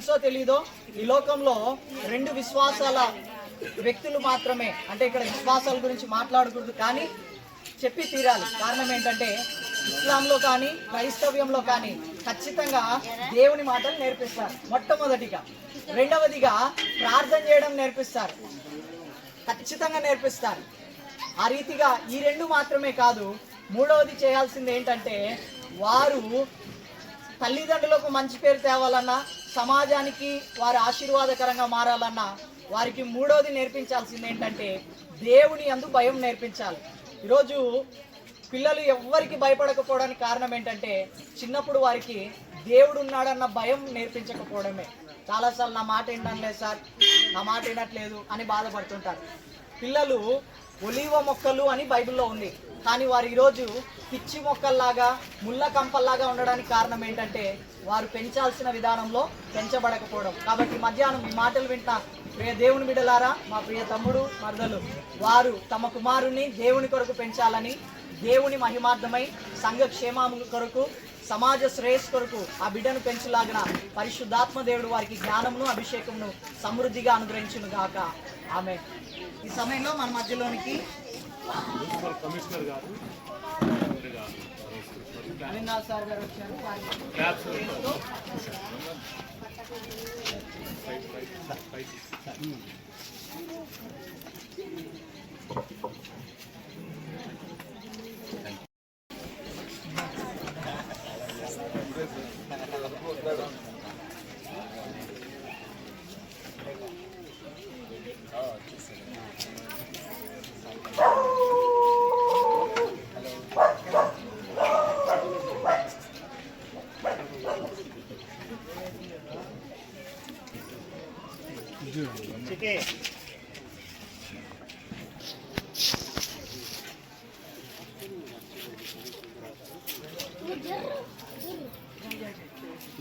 తెలుసో తెలీదో? ఈ లోకంలో రెండు విశ్వాసాల వ్యక్తులు మాత్రమే. అంటే ఇక్కడ విశ్వాసాల గురించి మాట్లాడకూడదు కానీ చెప్పి తీరాలి. కారణం ఏంటంటే ఇస్లాంలో కానీ క్రైస్తవ్యంలో కానీ ఖచ్చితంగా దేవుని మాటలు నేర్పిస్తారు. మొట్టమొదటిగా. రెండవదిగా ప్రార్థన చేయడం నేర్పిస్తారు. ఖచ్చితంగా నేర్పిస్తారు. ఆ రీతిగా ఈ రెండు మాత్రమే కాదు మూడవది చేయాల్సింది ఏంటంటే వారు తల్లిదండ్రులకు మంచి పేరు తేవాలన్నా సమాజానికి వారి ఆశీర్వాదకరంగా మారాలన్నా వారికి మూడవది నేర్పించాల్సింది ఏంటంటే దేవుని అందు భయం నేర్పించాలి. ఈరోజు పిల్లలు ఎవ్వరికి భయపడకపోవడానికి కారణం ఏంటంటే చిన్నప్పుడు వారికి దేవుడు ఉన్నాడన్న భయం నేర్పించకపోవడమే. చాలాసార్లు నా మాట వినడం సార్ నా మాట వినట్లేదు అని బాధపడుతుంటారు. పిల్లలు ఒలివ మొక్కలు అని బైబిల్లో ఉంది. కానీ వారు ఈరోజు పిచ్చి మొక్కల్లాగా ముళ్ళ కంపల్లాగా ఉండడానికి కారణం ఏంటంటే వారు పెంచాల్సిన విధానంలో పెంచబడకపోవడం. కాబట్టి మధ్యాహ్నం ఈ మాటలు వింటా ప్రియ దేవుని బిడలారా మా ప్రియ తమ్ముడు మరదలు వారు తమ కుమారుని దేవుని కొరకు పెంచాలని దేవుని మహిమార్థమై సంఘ క్షేమము కొరకు సమాజ శ్రేయస్ కొరకు ఆ బిడ్డను పెంచులాగిన పరిశుద్ధాత్మ దేవుడు వారికి జ్ఞానమును అభిషేకమును సమృద్ధిగా అనుగ్రహించును గాక ఆమె ఈ సమయంలో మన మధ్యలోనికి మున్సిపల్ కమిషనర్ గారు అవినాథ్ సార్ గారు వచ్చారు వారికి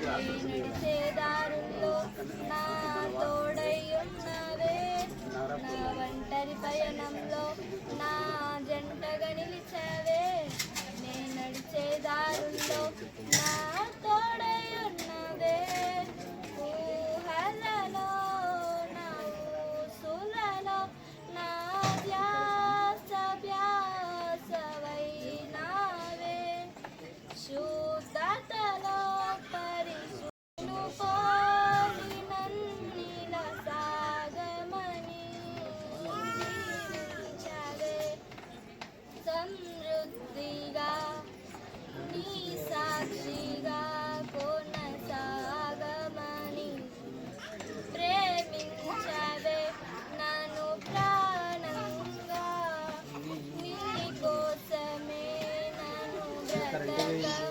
Graças Deus. 他。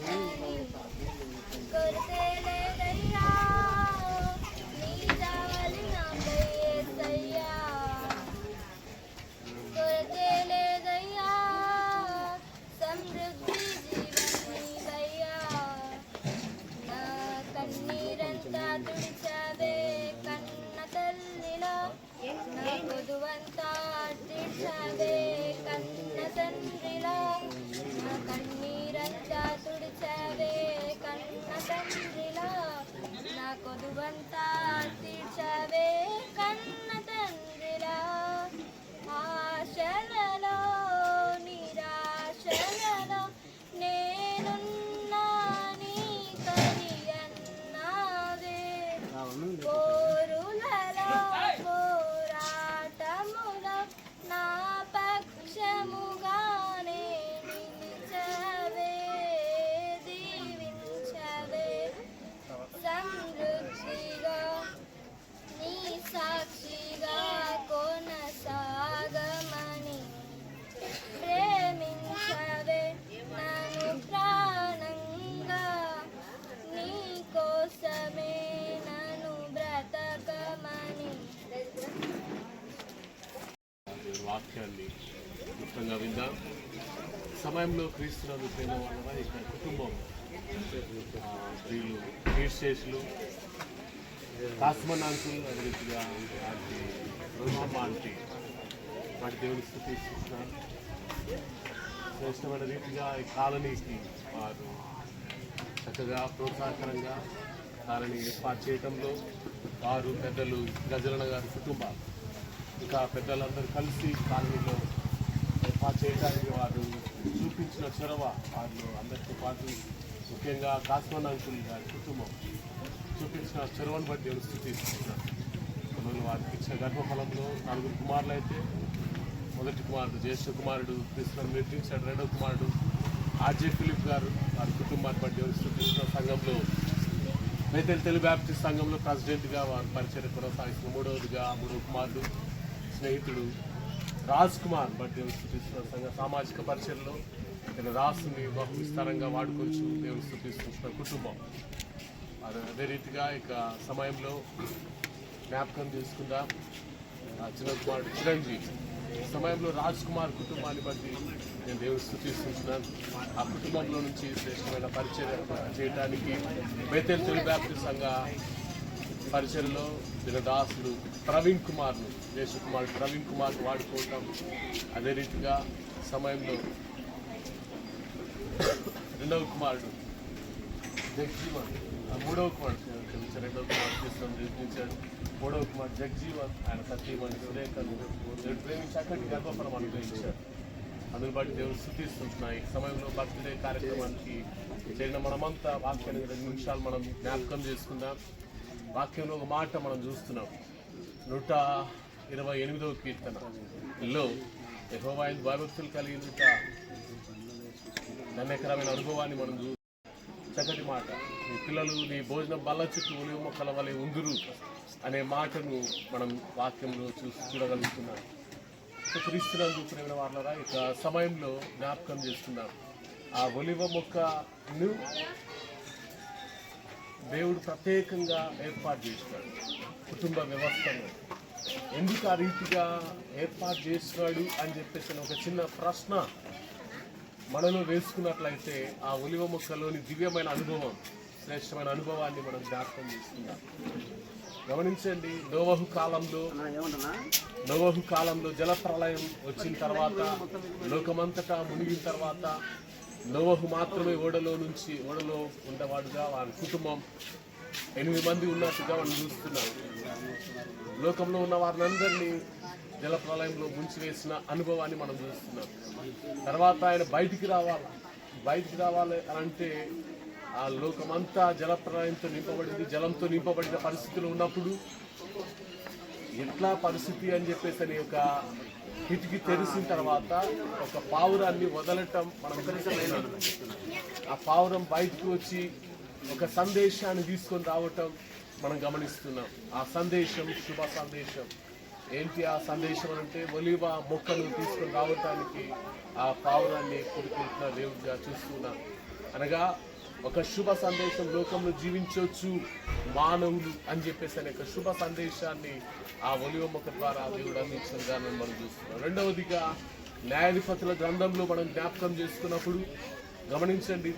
కొదువంతా తీర్చవే కన్న తండ్రిలా. ఆశలలో నిరాశలలో నేనున్నా నీ కని అన్నావే పోరులలో పోరాటములో నా పక్షము వాక్యాన్ని క్లుప్తంగా విందాం సమయంలో క్రీస్తునందు ప్రేమ వలన ఇక్కడ కుటుంబం స్త్రీలు కీర్శేషులు కాస్మనాంకులు అంకుల్ అదే రీతిగా ఆంటీ రోషమ్మ ఆంటీ వాటి దేవుని స్థుతిస్తున్నారు శ్రేష్టమైన రీతిగా ఈ కాలనీకి వారు చక్కగా ప్రోత్సాహకరంగా కాలనీ ఏర్పాటు చేయడంలో వారు పెద్దలు గజలన గారి కుటుంబాలు ఇంకా పెద్దలందరూ కలిసి కాలనీలో ఏర్పాటు చేయడానికి వారు చూపించిన చొరవ వారిలో అందరితో పాటు ముఖ్యంగా కాస్మన్ అంకుల్ గారి కుటుంబం చూపించిన చొరవను బట్టి నేను స్థుతిస్తున్నాను కొందరు వారికి ఇచ్చిన గర్భఫలంలో నలుగురు కుమారులు అయితే మొదటి కుమారుడు జ్యేష్ఠ కుమారుడు కృష్ణను నిర్మించాడు రెండో కుమారుడు ఆర్జే ఫిలిప్ గారు వారి కుటుంబాన్ని బట్టి నేను స్థుతిస్తున్న సంఘంలో అయితే తెలుగు బ్యాప్టిస్ట్ సంఘంలో ప్రెసిడెంట్గా వారు పరిచయం కొనసాగిస్తున్న మూడవదిగా మూడవ కుమారుడు స్నేహితుడు రాజ్ కుమార్ బట్టి దేవుని స్థుతిస్తున్న సంఘ సామాజిక పరిచయంలో ఇక్కడ రాసుని బహు విస్తారంగా వాడుకొచ్చు దేవుని స్థుతిస్తున్న కుటుంబం. వారు అదే రీతిగా ఇక సమయంలో జ్ఞాపకం చేసుకుందాం. ఆ చిన్న కుమారుడు చిరంజీవి. సమయంలో రాజ్ కుమార్ కుటుంబాన్ని బట్టి నేను దేవుని స్థుతిస్తున్నాను ఆ కుటుంబంలో నుంచి శ్రేష్టమైన పరిచయం చేయడానికి బేతెల్ తెలుగు బ్యాప్టిస్ట్ సంఘ పరిచయలో దినదాసులు ప్రవీణ్ కుమార్ను దేశ కుమార్ ప్రవీణ్ కుమార్ వాడుకోవటం అదే రీతిగా సమయంలో రెండవ కుమారుడు జగ్జీవన్ ఆ మూడవ కుమారుడు క్షమించారు. రెండవ కుమారుడు చేస్తాం నిర్మించాడు మూడవ కుమారుడు జగ్జీవన్ ఆయన సత్యమని సురేఖను దేవుడు ప్రేమించి గర్భఫలం అనుగ్రహించాడు. అందుని బట్టి దేవుడు శుద్ధిస్తున్నాయి ఈ సమయంలో బర్త్డే కార్యక్రమానికి చేరిన మనమంతా వాక్యాన్ని రెండు నిమిషాలు మనం జ్ఞాపకం చేసుకుందాం. వాక్యంలో ఒక మాట మనం చూస్తున్నాం. నూట ఇరవై ఎనిమిదవ కీర్తనలో యహోవాయిన్ భయభక్తులు కలిగిన ధన్యకరమైన అనుభవాన్ని మనం చూ చక్కటి మాట. నీ పిల్లలు నీ భోజనం బల్ల చుట్టూ ఒలివ మొక్కల వలె ఉందురు అనే మాటను మనం వాక్యంలో చూసి చూడగలుగుతున్నాం. ఇక క్రీస్తునందు చూసిన వాళ్ళరా ఇక సమయంలో జ్ఞాపకం చేస్తున్నారు ఆ ఒలివ మొక్కను దేవుడు ప్రత్యేకంగా ఏర్పాటు చేసినాడు కుటుంబ వ్యవస్థను. ఎందుకు ఆ రీతిగా ఏర్పాటు చేసినాడు అని చెప్పేసి ఒక చిన్న ప్రశ్న మనలో వేసుకున్నట్లయితే ఆ ఒలివ మొక్కలోని దివ్యమైన అనుభవం శ్రేష్టమైన అనుభవాన్ని మనం జ్ఞాపకం చేసుకుందాం. గమనించండి నోవహు కాలంలో నోవహు కాలంలో జల ప్రళయం వచ్చిన తర్వాత లోకమంతటా మునిగిన తర్వాత నోవహు మాత్రమే ఓడలో నుంచి ఓడలో ఉండేవాడుగా వారి కుటుంబం ఎనిమిది మంది ఉన్నట్టుగా మనం చూస్తున్నాం. లోకంలో ఉన్న వారినందరినీ జల ప్రళయంలో ముంచివేసిన అనుభవాన్ని మనం చూస్తున్నాం. తర్వాత ఆయన బయటికి రావాలి. బయటికి రావాలి అని అంటే ఆ లోకమంతా జల ప్రళయంతో నింపబడింది జలంతో నింపబడిన పరిస్థితులు ఉన్నప్పుడు ఎట్లా పరిస్థితి అని చెప్పేసి అని ఒక కిటికీ తెరిసిన తర్వాత ఒక పావురాన్ని వదలటం మనం తెలిసిన ఆ పావురం బయటకు వచ్చి ఒక సందేశాన్ని తీసుకొని రావటం మనం గమనిస్తున్నాం. ఆ సందేశం శుభ సందేశం. ఏంటి ఆ సందేశం అంటే ఒలివ మొక్కను తీసుకొని రావటానికి ఆ పావురాన్ని కొడుకుంటున్న దేవుడిగా చూస్తున్నాం. అనగా ఒక శుభ సందేశం లోకంలో జీవించవచ్చు మానవులు అని చెప్పేసి అనే ఒక శుభ సందేశాన్ని ఆ ఒలివ మొక్క ద్వారా దేవుడు అందించిన దాన్ని మనం చూస్తున్నాం. రెండవదిగా న్యాయాధిపతుల గ్రంథంలో మనం జ్ఞాపకం చేసుకున్నప్పుడు గమనించండి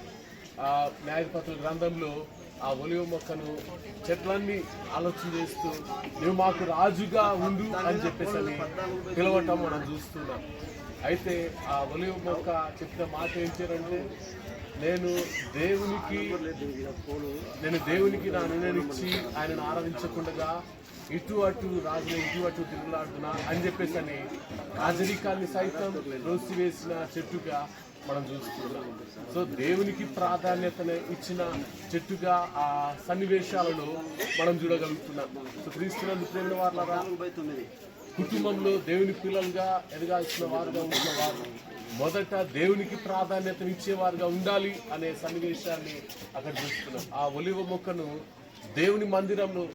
ఆ న్యాయాధిపతుల గ్రంథంలో ఆ ఒలివ మొక్కను చెట్లన్నీ ఆలోచన చేస్తూ నువ్వు మాకు రాజుగా ఉండు అని చెప్పేసి అని పిలవటం మనం చూస్తున్నాం. అయితే ఆ ఒలివ మొక్క చెప్పిన మాట ఏంటంటే నేను దేవునికి నేను దేవునికి నా నిర్ణయించి ఆయనను ఆరాధించకుండా ఇటు అటు రాజున ఇటు అటు తిరుగులాడుతున్నా అని చెప్పేసి అని రాజరికాన్ని సైతం రోసివేసిన చెట్టుగా మనం చూస్తున్నాం. సో దేవునికి ప్రాధాన్యతను ఇచ్చిన చెట్టుగా ఆ సన్నివేశాలలో మనం చూడగలుగుతున్నాం. సో క్రీస్తున్న ప్రేమ వాళ్ళరా కుటుంబంలో దేవుని పిల్లలుగా ఎదగాల్సిన వారుగా ఉంటున్న వారు మొదట దేవునికి ప్రాధాన్యత ఇచ్చేవారుగా ఉండాలి అనే సన్నివేశాన్ని అక్కడ చూస్తున్నాం. ఆ ఒలివ మొక్కను దేవుని మందిరంలో